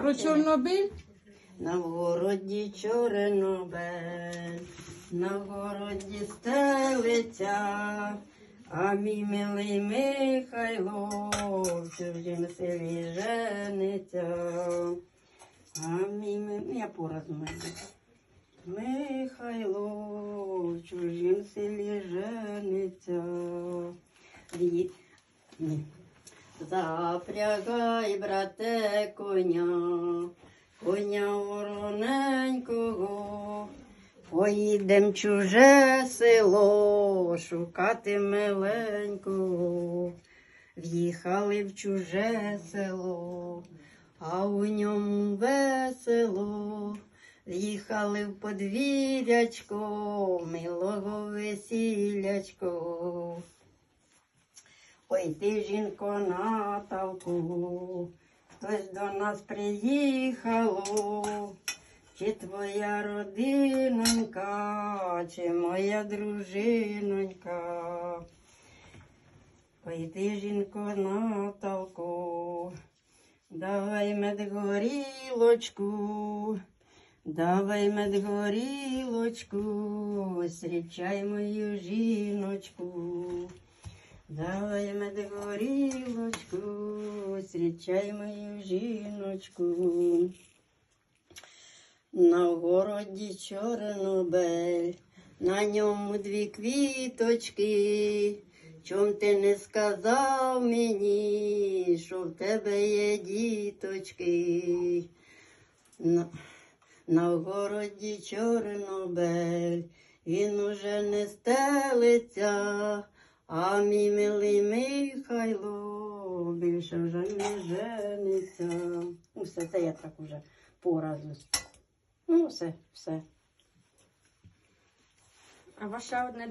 Про Чорнобиль? На городі чорнобель, на городі стелиця, а мій милий Михайло в чужім селі жениться. А мій ми... я порозумію. Михайло в чужім селі жениться. Ні. Запрягай, брате, коня, коня вороненького, поїдем чуже село, шукати миленького. В'їхали в чуже село, а у ньому весело. В'їхали в подвір'ячко, милого весілячко. Ой, ти, жінко, Наталку, хтось до нас приїхало, чи твоя родинонька, чи моя дружинонька. Ой, ти, жінко, Наталку, давай медгорілочку, давай медгорілочку, зустрічай мою жіночку. Давай медгорілочку, зустрічай мою жіночку. На городі чорнобель, на ньому дві квіточки. Чом ти не сказав мені, що в тебе є діточки? На, на городі чорнобель, він уже не стелиться. А мій милий Михайло більше вже не жениться. Ну, все, це я так уже поразу. Ну, все, все. А ваша одне